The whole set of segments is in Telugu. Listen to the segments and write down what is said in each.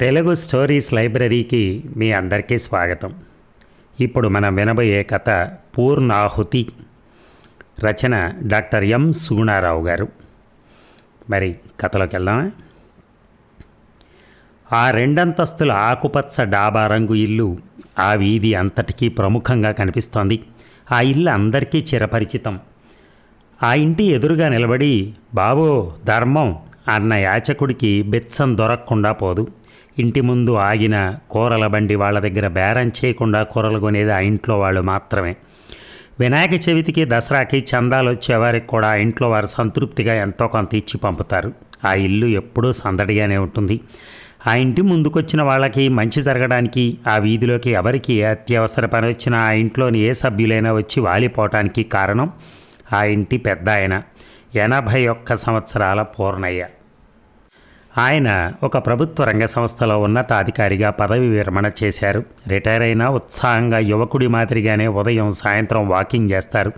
తెలుగు స్టోరీస్ లైబ్రరీకి మీ అందరికీ స్వాగతం. ఇప్పుడు మనం వినబోయే కథ పూర్ణాహుతి. రచన డాక్టర్ ఎం సుగుణారావు గారు. మరి కథలోకి వెళ్దామా? ఆ రెండంతస్తుల ఆకుపచ్చ డాబా రంగు ఇల్లు ఆ వీధి అంతటికీ ప్రముఖంగా కనిపిస్తోంది. ఆ ఇల్లు అందరికీ చిరపరిచితం. ఆ ఇంటి ఎదురుగా నిలబడి బాబో ధర్మం అన్న యాచకుడికి బెచ్చం దొరకకుండా పోదు. ఇంటి ముందు ఆగిన కూరల బండి వాళ్ళ దగ్గర బేరం చేయకుండా కూరలు కొనేది ఆ ఇంట్లో వాళ్ళు మాత్రమే. వినాయక చవితికి దసరాకి చందాలు వచ్చేవారికి కూడా ఆ ఇంట్లో వారు సంతృప్తిగా ఎంతో కొంత ఇచ్చి పంపుతారు. ఆ ఇల్లు ఎప్పుడూ సందడిగానే ఉంటుంది. ఆ ఇంటి ముందుకొచ్చిన వాళ్ళకి మంచి జరగడానికి ఆ వీధిలోకి ఎవరికి అత్యవసర పని వచ్చినా ఆ ఇంట్లోని ఏ సభ్యులైనా వచ్చి వాలిపోవటానికి కారణం ఆ ఇంటి పెద్ద ఆయన ఎనభై ఒక్క సంవత్సరాల పూర్ణయ్య. ఆయన ఒక ప్రభుత్వ రంగ సంస్థలో ఉన్నతాధికారిగా పదవి విరమణ చేశారు. రిటైర్ అయినా ఉత్సాహంగా యువకుడి మాదిరిగానే ఉదయం సాయంత్రం వాకింగ్ చేస్తారు.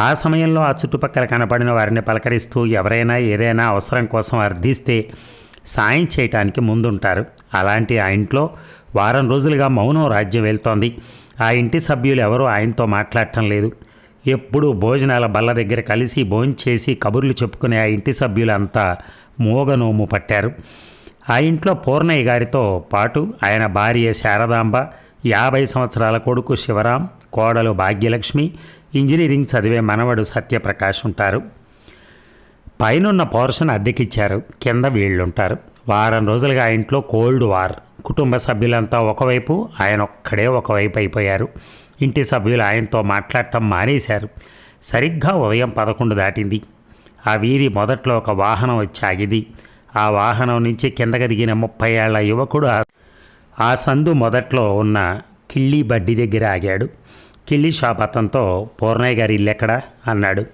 ఆ సమయంలో ఆ చుట్టుపక్కల కనపడిన వారిని పలకరిస్తూ ఎవరైనా ఏదైనా అవసరం కోసం అర్థిస్తే సాయం చేయటానికి ముందుంటారు. అలాంటి ఆ ఇంట్లో వారం రోజులుగా మౌనం రాజ్యం వెళ్తోంది. ఆ ఇంటి సభ్యులు ఎవరూ ఆయనతో మాట్లాడటం లేదు. ఎప్పుడూ భోజనాల బల్ల దగ్గర కలిసి భోంచేసి కబుర్లు చెప్పుకునే ఆ ఇంటి సభ్యులంతా మూగనోము పట్టారు. ఆ ఇంట్లో పూర్ణయ్య గారితో పాటు ఆయన భార్య శారదాంబ యాభై సంవత్సరాల కొడుకు శివరాం కోడలు భాగ్యలక్ష్మి ఇంజనీరింగ్ చదివే మనవడు సత్యప్రకాష్ ఉంటారు. పైనున్న పోర్షన్ అద్దెకిచ్చారు. కింద వీళ్ళుంటారు. వారం రోజులుగా ఆ ఇంట్లో కోల్డ్ వార్. కుటుంబ సభ్యులంతా ఒకవైపు ఆయన ఒక్కడే ఒకవైపు అయిపోయారు. ఇంటి సభ్యులు ఆయనతో మాట్లాడటం మానేశారు. సరిగ్గా ఉదయం పదకొండు దాటింది. ఆ వీధి మొదట్లో ఒక వాహనం వచ్చి ఆగింది. ఆ వాహనం నుంచి కిందకి దిగిన ముప్పై ఏళ్ళ యువకుడు ఆ- సందు మొదట్లో ఉన్న కిళ్ళీ బడ్డీ దగ్గర ఆగాడు. కిళ్ళీ షాప్ అతనితో పూర్ణయ్య గారి ఇల్లు ఎక్కడా? అన్నాడు.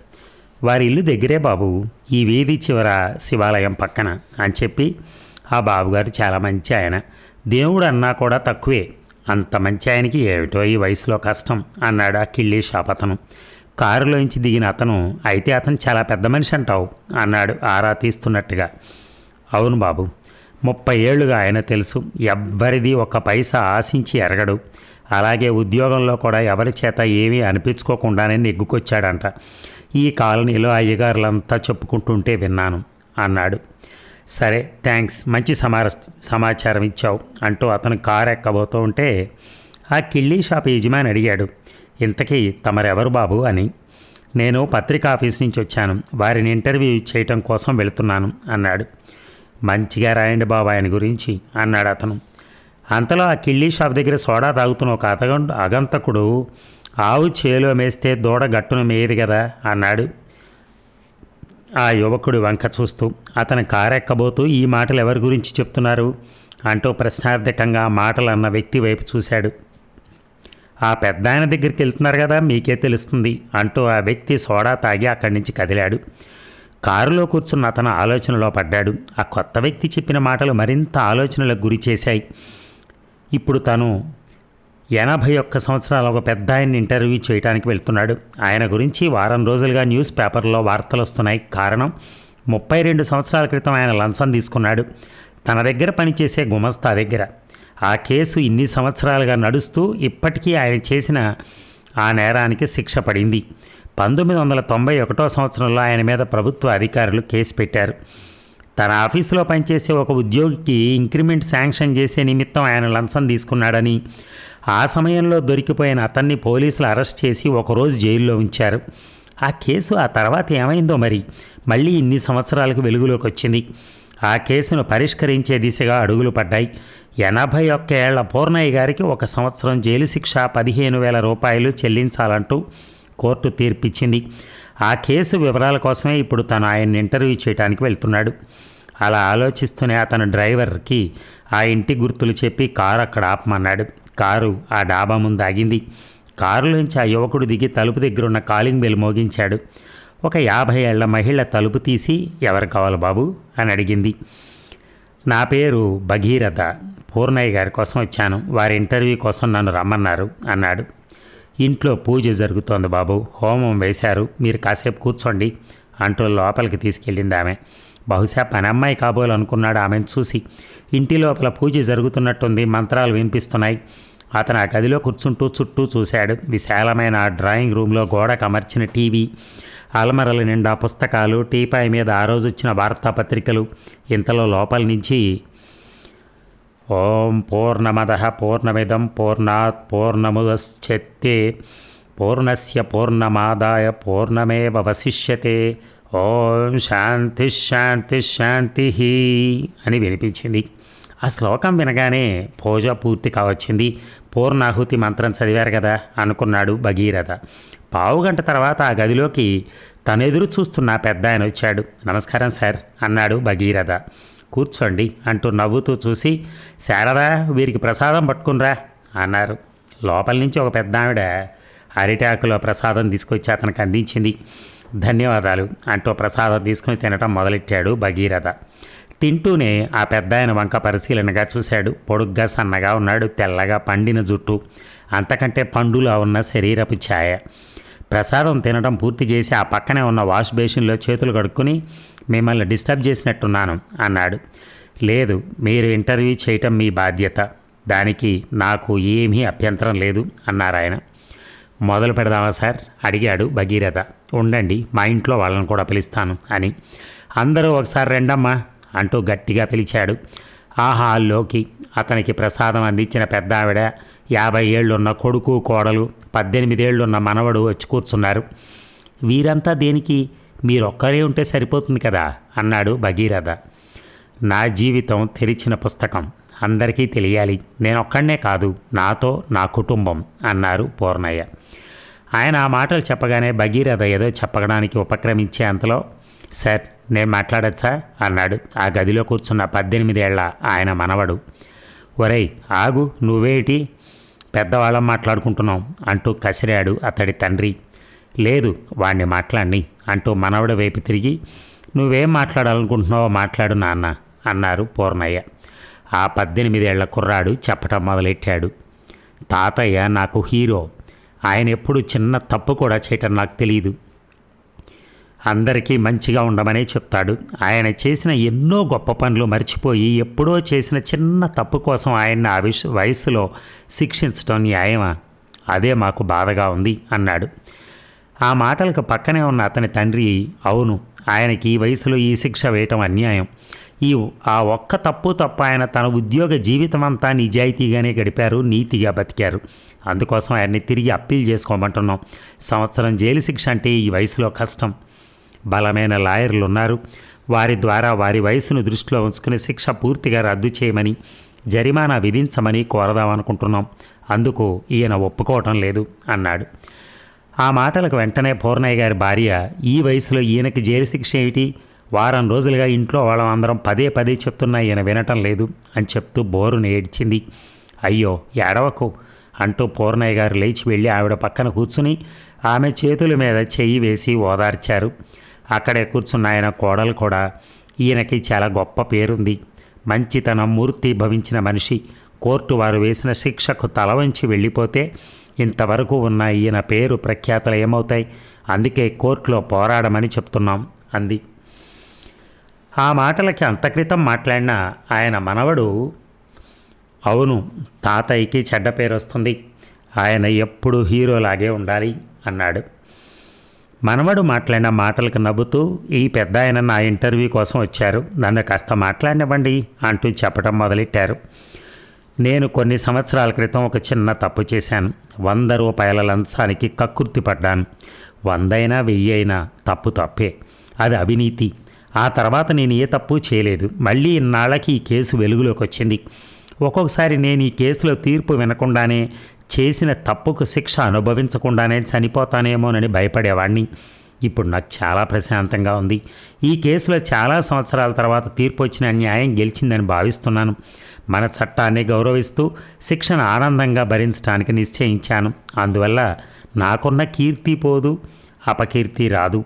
వారి ఇల్లు దగ్గరే బాబు. ఈ వీధి చివర శివాలయం పక్కన అని చెప్పి ఆ బాబుగారు చాలా మంచి ఆయన. దేవుడు అన్నా కూడా తక్కువే. అంత మంచి ఆయనకి ఏమిటో ఈ వయసులో కష్టం అన్నాడు ఆ కిళ్ళీ షాప్ అతను. కారులోంచి దిగిన అతను అయితే అతను చాలా పెద్ద మనిషి అంటావు అన్నాడు ఆరా తీస్తున్నట్టుగా. అవును బాబు ముప్పై ఏళ్ళుగా ఆయన తెలుసు ఎవ్వరిది ఒక పైసా ఆశించి ఎరగడు. అలాగే ఉద్యోగంలో కూడా ఎవరి చేత ఏమీ అనిపించుకోకుండానే నెగ్గుకొచ్చాడంట. ఈ కాలనీలో అయ్యగారులంతా చెప్పుకుంటుంటే విన్నాను అన్నాడు. సరే థ్యాంక్స్ మంచి సమార సమాచారం ఇచ్చావు అంటూ అతను కారు ఎక్కబోతూ ఉంటే ఆ కిళ్ళీ షాప్ యజమాని అడిగాడు. ఇంతకీ తమరెవరు బాబు అని. నేను పత్రికా ఆఫీస్ నుంచి వచ్చాను. వారిని ఇంటర్వ్యూ చేయటం కోసం వెళుతున్నాను అన్నాడు. మంచిగా రాయండి బాబు ఆయన గురించి అన్నాడు అతను. అంతలో ఆ కిళ్ళీ షాప్ దగ్గర సోడా తాగుతున్న ఒక అతగం అగంతకుడు ఆవు చేలో మేస్తే దూడ గట్టును మేయదు కదా అన్నాడు. ఆ యువకుడు వంక చూస్తూ అతని కారెక్కబోతూ ఈ మాటలు ఎవరి గురించి చెప్తున్నారు? అంటూ ప్రశ్నార్థకంగా మాటలు అన్న వ్యక్తి వైపు చూశాడు. ఆ పెద్ద ఆయన దగ్గరికి వెళ్తున్నారు కదా మీకే తెలుస్తుంది అంటూ ఆ వ్యక్తి సోడా తాగి అక్కడి నుంచి కదిలాడు. కారులో కూర్చున్న అతను ఆలోచనలో పడ్డాడు. ఆ కొత్త వ్యక్తి చెప్పిన మాటలు మరింత ఆలోచనలకు గురి చేశాయి. ఇప్పుడు తను ఎనభై ఒక్క సంవత్సరాల ఒక పెద్ద ఆయన్ని ఇంటర్వ్యూ చేయడానికి వెళ్తున్నాడు. ఆయన గురించి వారం రోజులుగా న్యూస్ పేపర్లో వార్తలు వస్తున్నాయి. కారణం ముప్పై రెండు సంవత్సరాల క్రితం ఆయన లంచం తీసుకున్నాడు. తన దగ్గర పనిచేసే గుమస్తా దగ్గర. ఆ కేసు ఇన్ని సంవత్సరాలుగా నడుస్తూ ఇప్పటికీ ఆయన చేసిన ఆ నేరానికి శిక్ష పడింది. పంతొమ్మిది వందల తొంభై ఒకటో సంవత్సరంలో ఆయన మీద ప్రభుత్వ అధికారులు కేసు పెట్టారు. తన ఆఫీసులో పనిచేసే ఒక ఉద్యోగికి ఇంక్రిమెంట్ శాంక్షన్ చేసే నిమిత్తం ఆయన లంచం తీసుకున్నాడని ఆ సమయంలో దొరికిపోయిన అతన్ని పోలీసులు అరెస్ట్ చేసి ఒకరోజు జైల్లో ఉంచారు. ఆ కేసు ఆ తర్వాత ఏమైందో మరి మళ్ళీ ఇన్ని సంవత్సరాలకు వెలుగులోకి వచ్చింది. ఆ కేసును పరిష్కరించే దిశగా అడుగులు పడ్డాయి. ఎనభై ఒక్క ఏళ్ళ పూర్ణయ్య గారికి ఒక సంవత్సరం జైలు శిక్ష పదిహేను వేల రూపాయలు చెల్లించాలంటూ కోర్టు తీర్పిచ్చింది. ఆ కేసు వివరాల కోసమే ఇప్పుడు తను ఆయన్ని ఇంటర్వ్యూ చేయడానికి వెళ్తున్నాడు. అలా ఆలోచిస్తూనే అతను డ్రైవర్కి ఆ ఇంటి గుర్తులు చెప్పి కారు అక్కడ ఆపమన్నాడు. కారు ఆ డాబా ముందు ఆగింది. కారులోంచి ఆ యువకుడు దిగి తలుపు దగ్గర ఉన్న కాలింగ్ బెల్ మోగించాడు. ఒక యాభై ఏళ్ళ మహిళ తలుపు తీసి ఎవరు కావాలి బాబు? అని అడిగింది. నా పేరు భగీరథ. పూర్ణయ్య గారి కోసం వచ్చాను. వారి ఇంటర్వ్యూ కోసం నన్ను రమ్మన్నారు అన్నాడు. ఇంట్లో పూజ జరుగుతోంది బాబు. హోమం వేశారు. మీరు కాసేపు కూర్చోండి అంటూ లోపలికి తీసుకెళ్ళింది ఆమె. బహుశా పని అమ్మాయి కాబోలనుకున్నాడు ఆమెను చూసి. ఇంటి లోపల పూజ జరుగుతున్నట్టుంది. మంత్రాలు వినిపిస్తున్నాయి. అతను ఆ గదిలో కూర్చుంటూ చుట్టూ చూశాడు. విశాలమైన డ్రాయింగ్ రూమ్లో గోడకు అమర్చిన టీవీ. అలమరల నిండా పుస్తకాలు టీపాయ్ మీద ఆ రోజు వచ్చిన వార్తాపత్రికలు ఇంతలో లోపల నుంచి ఓం పూర్ణమద పూర్ణమిదం పూర్ణాత్ పూర్ణముదశ్చత్తే పూర్ణస్య పూర్ణమాదాయ పూర్ణమేవ వశిష్యతే. ఓం శాంతి శాంతి శాంతి అని వినిపించింది. ఆ శ్లోకం వినగానే పూజ పూర్తి కావచ్చింది. పూర్ణాహుతి మంత్రం చదివారు కదా అనుకున్నాడు భగీరథ. పావుగంట తర్వాత ఆ గదిలోకి తనెదురు చూస్తున్న పెద్ద ఆయన వచ్చాడు. నమస్కారం సార్ అన్నాడు భగీరథ. కూర్చోండి అంటూ నవ్వుతూ చూసి శారదా వీరికి ప్రసాదం పట్టుకునిరా అన్నారు. లోపల నుంచి ఒక పెద్ద ఆవిడ అరిటాకులో ప్రసాదం తీసుకొచ్చి అతనికి అందించింది. ధన్యవాదాలు అంటూ ప్రసాదం తీసుకుని తినటం మొదలెట్టాడు భగీరథ. తింటూనే ఆ పెద్ద ఆయన వంక పరిశీలనగా చూశాడు. పొడుగ్గా సన్నగా ఉన్నాడు తెల్లగా పండిన జుట్టు అంతకంటే పండులా ఉన్న శరీరపు ఛాయ. ప్రసాదం తినడం పూర్తి చేసి ఆ పక్కనే ఉన్న వాష్ బేసిన్లో చేతులు కడుక్కుని మిమ్మల్ని డిస్టర్బ్ చేసినట్టున్నాను అన్నాడు. లేదు మీరు ఇంటర్వ్యూ చేయటం మీ బాధ్యత. దానికి నాకు ఏమీ అభ్యంతరం లేదు అన్నారు ఆయన. మొదలు పెడదామా సార్? అడిగాడు భగీరథ. ఉండండి మా ఇంట్లో వాళ్ళని కూడా పిలుస్తాను అని. అందరూ ఒకసారి రెండమ్మా అంటూ గట్టిగా పిలిచాడు. ఆ హాల్లోకి అతనికి ప్రసాదం అందించిన పెద్ద ఆవిడ యాభై ఏళ్ళున్న కొడుకు కోడలు పద్దెనిమిదేళ్ళున్న మనవడు వచ్చి కూర్చున్నారు. వీరంతా దేనికి? మీరొక్కరే ఉంటే సరిపోతుంది కదా? అన్నాడు భగీరథ. నా జీవితం తెరిచిన పుస్తకం. అందరికీ తెలియాలి. నేనొక్కడనే కాదు. నాతో నా కుటుంబం అన్నారు పూర్ణయ్య. ఆయన ఆ మాటలు చెప్పగానే భగీరథ ఏదో చెప్పడానికి ఉపక్రమించే అంతలో సార్ నేను మాట్లాడచ్చా? అన్నాడు. ఆ గదిలో కూర్చున్న పద్దెనిమిదేళ్ళ ఆయన మనవడు. ఒరేయ్ ఆగు. నువ్వేటి? పెద్దవాళ్ళం మాట్లాడుకుంటున్నాం అంటూ కసిరాడు అతడి తండ్రి. లేదు వాణ్ణి మాట్లాడి అంటూ మనవడి వైపు తిరిగి నువ్వేం మాట్లాడాలనుకుంటున్నావో మాట్లాడు నాన్న అన్నారు పూర్ణయ్య. ఆ పద్దెనిమిదేళ్ళ కుర్రాడు చెప్పటం మొదలెట్టాడు. తాతయ్య నాకు హీరో. ఆయన ఎప్పుడు చిన్న తప్పు కూడా చేయటం నాకు తెలియదు అందరికీ మంచిగా ఉండమనే చెప్తాడు. ఆయన చేసిన ఎన్నో గొప్ప పనులు మర్చిపోయి ఎప్పుడో చేసిన చిన్న తప్పు కోసం ఆయన్ని ఆ విష వయసులో శిక్షించడం న్యాయమా? అదే మాకు బాధగా ఉంది అన్నాడు. ఆ మాటలకు పక్కనే ఉన్న అతని తండ్రి అవును ఆయనకి ఈ వయసులో ఈ శిక్ష వేయటం అన్యాయం. ఈ ఆ ఒక్క తప్పు తప్ప ఆయన తన ఉద్యోగ జీవితం అంతా నిజాయితీగానే గడిపారు నీతిగా బతికారు. అందుకోసం ఆయన్ని తిరిగి అప్పీల్ చేసుకోమంటున్నాం. సంవత్సరం జైలు శిక్ష అంటే ఈ వయసులో కష్టం. బలమైన లాయర్లు ఉన్నారు వారి ద్వారా వారి వయసును దృష్టిలో ఉంచుకుని శిక్ష పూర్తిగా రద్దు చేయమని జరిమానా విధించమని కోరదామనుకుంటున్నాం అందుకు ఈయన ఒప్పుకోవటం లేదు అన్నాడు. ఆ మాటలకు వెంటనే పూర్ణయ్య గారి భార్య ఈ వయసులో ఈయనకి జైలు శిక్ష ఏమిటి? వారం రోజులుగా ఇంట్లో వాళ్ళందరం పదే పదే చెప్తున్నా ఈయన వినటం లేదు అని చెప్తూ బోరును ఏడ్చింది. అయ్యో ఏడవకు అంటూ పూర్ణయ్య గారు లేచి వెళ్ళి ఆవిడ పక్కన కూర్చుని ఆమె చేతుల మీద చెయ్యి వేసి ఓదార్చారు. అక్కడే కూర్చున్న ఆయన కోడలు కూడా ఈయనకి చాలా గొప్ప పేరుంది. మంచితనం మూర్తి భవించిన మనిషి. కోర్టు వారు వేసిన శిక్షకు తల వంచి వెళ్ళిపోతే ఇంతవరకు ఉన్న ఈయన పేరు ప్రఖ్యాతలు ఏమవుతాయి? అందుకే కోర్టులో పోరాడమని చెప్తున్నాం అంది. ఆ మాటలకి అంతక్రితం మాట్లాడిన ఆయన మనవడు అవును తాతయ్యకి చెడ్డ పేరు వస్తుంది ఆయన ఎప్పుడు హీరోలాగే ఉండాలి అన్నాడు. మనవడు మాట్లాడిన మాటలకు నవ్వుతూ ఈ పెద్ద ఆయన నా ఇంటర్వ్యూ కోసం వచ్చారు. నన్ను కాస్త మాట్లాడినివ్వండి అంటూ చెప్పడం మొదలెట్టారు. నేను కొన్ని సంవత్సరాల క్రితం ఒక చిన్న తప్పు చేశాను. వంద రూపాయల లంచానికి కక్కుర్తి పడ్డాను. వందైనా వెయ్యి అయినా తప్పు తప్పే. అది అవినీతి. ఆ తర్వాత నేను ఏ తప్పు చేయలేదు. మళ్ళీ ఇన్నాళ్ళకి ఈ కేసు వెలుగులోకి వచ్చింది. ఒక్కొక్కసారి నేను ఈ కేసులో తీర్పు వినకుండానే చేసిన తప్పుకు శిక్ష అనుభవించకుండానే చనిపోతానేమోనని భయపడేవాడిని ఇప్పుడు నాకు చాలా ప్రశాంతంగా ఉంది. ఈ కేసులో చాలా సంవత్సరాల తర్వాత తీర్పు వచ్చిన న్యాయం గెలిచిందని భావిస్తున్నాను. మన చట్టాన్ని గౌరవిస్తూ శిక్షను ఆనందంగా భరించడానికి నిశ్చయించాను. అందువల్ల నాకున్న కీర్తి పోదు అపకీర్తి రాదు.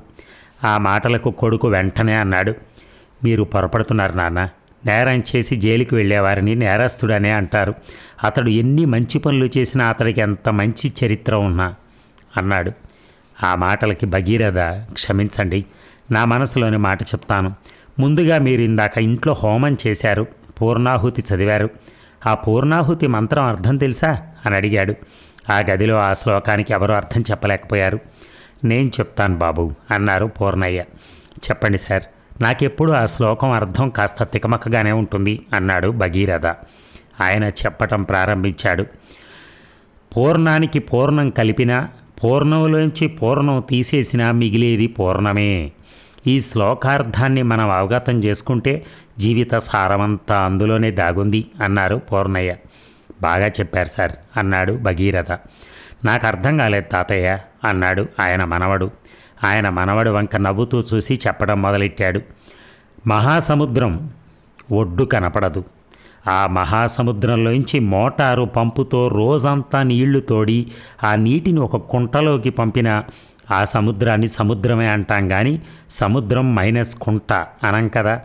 ఆ మాటలకు కొడుకు వెంటనే అన్నాడు. మీరు పొరపడుతున్నారు నాన్న. నేరం చేసి జైలుకి వెళ్ళేవారిని నేరస్తుడనే అంటారు. అతడు ఎన్ని మంచి పనులు చేసినా అతడికి ఎంత మంచి చరిత్ర ఉన్నా అన్నాడు. ఆ మాటలకి భగీరథ క్షమించండి నా మనసులోని మాట చెప్తాను. ముందుగా మీరు ఇందాక ఇంట్లో హోమం చేశారు పూర్ణాహుతి చదివారు. ఆ పూర్ణాహుతి మంత్రం అర్థం తెలుసా? అని అడిగాడు. ఆ గదిలో ఆ శ్లోకానికి ఎవరూ అర్థం చెప్పలేకపోయారు. నేను చెప్తాను బాబు అన్నారు పూర్ణయ్య. చెప్పండి సార్. నాకెప్పుడు ఆ శ్లోకం అర్థం కాస్త తికమక్కగానే ఉంటుంది అన్నాడు భగీరథ. ఆయన చెప్పటం ప్రారంభించాడు. పూర్ణానికి పూర్ణం కలిపినా పూర్ణంలోంచి పూర్ణం తీసేసినా మిగిలేది పూర్ణమే. ఈ శ్లోకార్థాన్ని మనం అవగతం చేసుకుంటే జీవిత సారమంతా అందులోనే దాగుంది అన్నారు పూర్ణయ్య. బాగా చెప్పారు సార్ అన్నాడు భగీరథ. నాకు అర్థం కాలేదు తాతయ్య అన్నాడు ఆయన మనవడు. ఆయన మనవడు వంక నవ్వుతూ చూసి చెప్పడం మొదలెట్టాడు. మహాసముద్రం ఒడ్డు కనపడదు. ఆ మహాసముద్రంలోంచి మోటారు పంపుతో రోజంతా నీళ్ళు తోడి ఆ నీటిని ఒక కుంటలోకి పంపిన ఆ సముద్రాన్ని సముద్రమే అంటాం కానీ సముద్రం మైనస్ కుంట అనం కదా.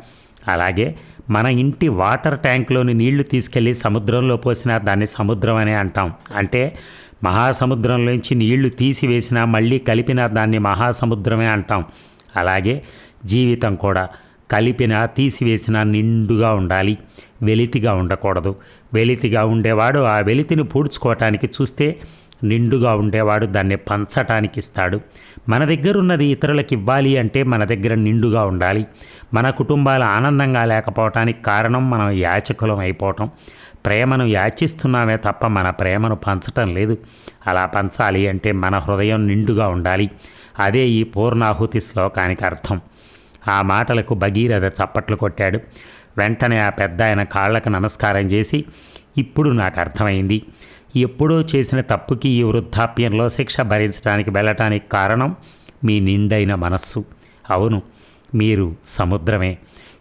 అలాగే మన ఇంటి వాటర్ ట్యాంక్లోని నీళ్ళు తీసుకెళ్ళి సముద్రంలో పోసినా దాన్ని సముద్రం అనే అంటాం. అంటే మహాసముద్రంలోంచి నీళ్ళు తీసివేసినా మళ్ళీ కలిపినా దాన్ని మహాసముద్రమే అంటాం. అలాగే జీవితం కూడా కలిపిన తీసివేసిన నిండుగా ఉండాలి. వెలితిగా ఉండకూడదు. వెలితిగా ఉండేవాడు ఆ వెలితిని పూడ్చుకోవటానికి చూస్తే నిండుగా ఉండేవాడు దాన్ని పంచటానికి ఇస్తాడు. మన దగ్గర ఉన్నది ఇతరులకు ఇవ్వాలి అంటే మన దగ్గర నిండుగా ఉండాలి. మన కుటుంబాలు ఆనందంగా లేకపోవటానికి కారణం మనం యాచకులం అయిపోవటం. ప్రేమను యాచిస్తున్నామే తప్ప మన ప్రేమను పంచటం లేదు. అలా పంచాలి అంటే మన హృదయం నిండుగా ఉండాలి. అదే ఈ పూర్ణాహుతి శ్లోకానికి అర్థం. ఆ మాటలకు భగీరథ చప్పట్లు కొట్టాడు. వెంటనే ఆ పెద్ద ఆయన కాళ్ళకు నమస్కారం చేసి ఇప్పుడు నాకు అర్థమైంది. ఎప్పుడో చేసిన తప్పుకి ఈ వృద్ధాప్యంలో శిక్ష భరించడానికి వెళ్ళటానికి కారణం మీ నిండైన మనస్సు. అవును మీరు సముద్రమే.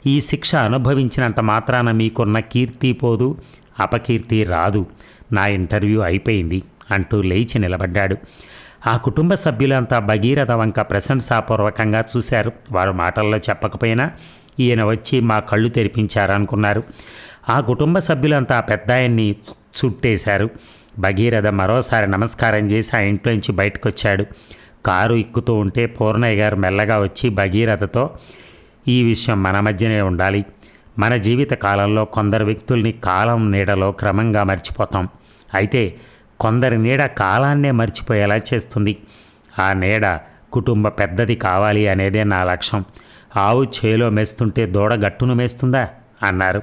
ఈ శిక్ష అనుభవించినంత మాత్రాన మీకున్న కీర్తి పోదు అపకీర్తి రాదు. నా ఇంటర్వ్యూ అయిపోయింది అంటూ లేచి నిలబడ్డాడు. ఆ కుటుంబ సభ్యులంతా భగీరథ వంక ప్రశంసాపూర్వకంగా చూశారు. వారు మాటల్లో చెప్పకపోయినా ఈయన వచ్చి మా కళ్ళు తెరిపించారనుకున్నారు. ఆ కుటుంబ సభ్యులంతా పెద్దాయన్ని పెద్ద ఆయన్ని చుట్టేశారు. భగీరథ మరోసారి నమస్కారం చేసి ఆ ఇంట్లోంచి బయటకు వచ్చాడు కారు ఎక్కుతూ ఉంటే పూర్ణయ్య గారు మెల్లగా వచ్చి భగీరథతో ఈ విషయం మన మధ్యనే ఉండాలి. మన జీవిత కాలంలో కొందరు వ్యక్తుల్ని కాలం నీడలో క్రమంగా మర్చిపోతాం. అయితే కొందరి నీడ కాలాన్నే మర్చిపోయేలా చేస్తుంది. ఆ నీడ కుటుంబ పెద్దది కావాలి అనేదే నా లక్ష్యం. ఆవు చేలో మేస్తుంటే దూడ గట్టును మేస్తుందా? అన్నారు.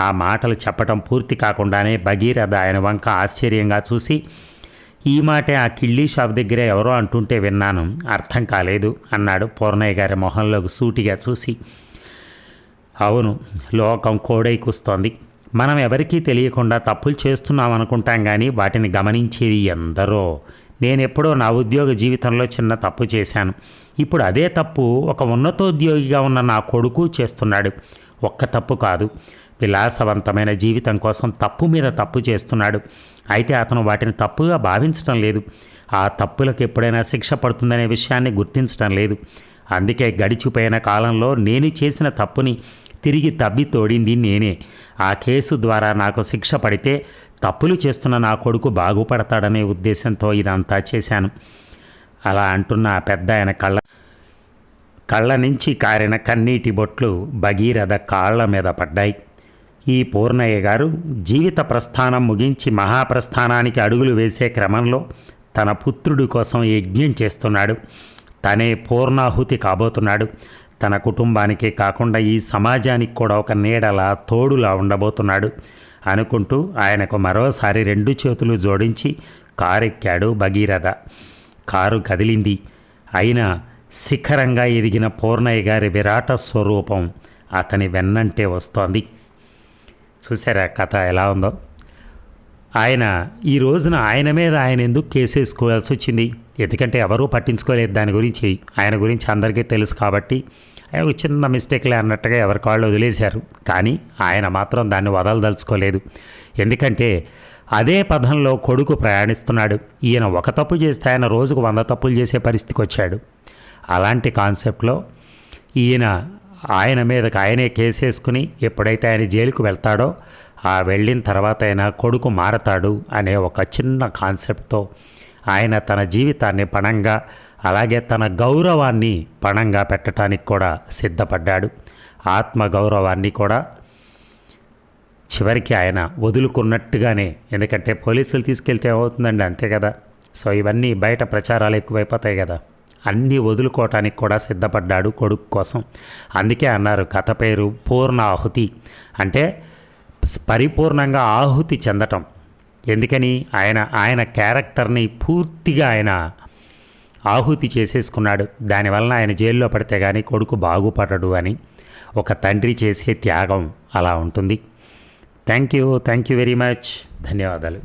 ఆ మాటలు చెప్పటం పూర్తి కాకుండానే భగీరథ ఆయన వంక ఆశ్చర్యంగా చూసి ఈ మాటే ఆ కిళ్ళీ షాప్ దగ్గరే ఎవరో అంటుంటే విన్నాను. అర్థం కాలేదు అన్నాడు పూర్ణయ్య గారి మొహంలోకి సూటిగా చూసి. అవును లోకం కోడైకుస్తోంది. మనం ఎవరికీ తెలియకుండా తప్పులు చేస్తున్నాం అనుకుంటాం కానీ వాటిని గమనించేది ఎందరో. నేను ఎప్పుడో నా ఉద్యోగ జీవితంలో చిన్న తప్పు చేశాను. ఇప్పుడు అదే తప్పు ఒక ఉన్నతోద్యోగిగా ఉన్న నా కొడుకు చేస్తున్నాడు. ఒక్క తప్పు కాదు. విలాసవంతమైన జీవితం కోసం తప్పు మీద తప్పు చేస్తున్నాడు. అయితే అతను వాటిని తప్పుగా భావించటం లేదు. ఆ తప్పులకు ఎప్పుడైనా శిక్ష పడుతుందనే విషయాన్ని గుర్తించడం లేదు. అందుకే గడిచిపోయిన కాలంలో నేను చేసిన తప్పుని తిరిగి తవ్వి తోడింది నేనే. ఆ కేసు ద్వారా నాకు శిక్ష పడితే తప్పులు చేస్తున్న నా కొడుకు బాగుపడతాడనే ఉద్దేశంతో ఇదంతా చేశాను. అలా అంటున్న ఆ పెద్ద ఆయన కళ్ళ కళ్ళ నుంచి కారిన కన్నీటి బొట్లు భగీరథ కాళ్ళ మీద పడ్డాయి. ఈ పూర్ణయ్య గారు జీవిత ప్రస్థానం ముగించి మహాప్రస్థానానికి అడుగులు వేసే క్రమంలో తన పుత్రుడి కోసం యజ్ఞం చేస్తున్నాడు. తనే పూర్ణాహుతి కాబోతున్నాడు. తన కుటుంబానికే కాకుండా ఈ సమాజానికి కూడా ఒక నీడలా తోడులా ఉండబోతున్నాడు. అనుకుంటూ ఆయనకు మరోసారి రెండు చేతులు జోడించి కారెక్కాడు భగీరథ. కారు కదిలింది. అయినా శిఖరంగా ఎదిగిన పూర్ణయ్య గారి విరాట స్వరూపం అతని వెన్నంటే వస్తోంది. చూసారా కథ ఎలా ఉందో? ఆయన ఈ రోజున ఆయన మీద ఆయన ఎందుకు కేసు వేసుకోవాల్సి వచ్చింది? ఎందుకంటే ఎవరూ పట్టించుకోలేదు దాని గురించి. ఆయన గురించి అందరికీ తెలుసు కాబట్టి ఒక చిన్న మిస్టేక్లే అన్నట్టుగా ఎవరి కాళ్ళు వదిలేశారు. కానీ ఆయన మాత్రం దాన్ని వదలదలుచుకోలేదు. ఎందుకంటే అదే పదంలో కొడుకు ప్రయాణిస్తున్నాడు. ఈయన ఒక తప్పు చేస్తే ఆయన రోజుకు వంద తప్పులు చేసే పరిస్థితికి వచ్చాడు. అలాంటి కాన్సెప్ట్లో ఈయన ఆయన మీదకి ఆయనే కేసేసుకుని ఎప్పుడైతే ఆయన జైలుకు వెళ్తాడో ఆ వెళ్ళిన తర్వాత అయినా కొడుకు మారతాడు అనే ఒక చిన్న కాన్సెప్ట్తో ఆయన తన జీవితాన్ని పణంగా అలాగే తన గౌరవాన్ని పణంగా పెట్టడానికి కూడా సిద్ధపడ్డాడు. ఆత్మగౌరవాన్ని కూడా చివరికి ఆయన వదులుకున్నట్టుగానే ఎందుకంటే పోలీసులు తీసుకెళ్తే ఏమవుతుందండి? అంతే కదా. సో ఇవన్నీ బయట ప్రచారాలు ఎక్కువైపోతాయి కదా. అన్నీ వదులుకోవటానికి కూడా సిద్ధపడ్డాడు కొడుకు కోసం. అందుకే అన్నారు కథ పేరు పూర్ణ ఆహుతి అంటే పరిపూర్ణంగా ఆహుతి చెందటం. ఎందుకని? ఆయన ఆయన క్యారెక్టర్ని పూర్తిగా ఆయన ఆహుతి చేసేసుకున్నాడు. దానివలన ఆయన జైల్లో పడితే కానీ కొడుకు బాగుపడడు అని ఒక తండ్రి చేసే త్యాగం అలా ఉంటుంది. Thank you thank you very much. ధన్యవాదాలు.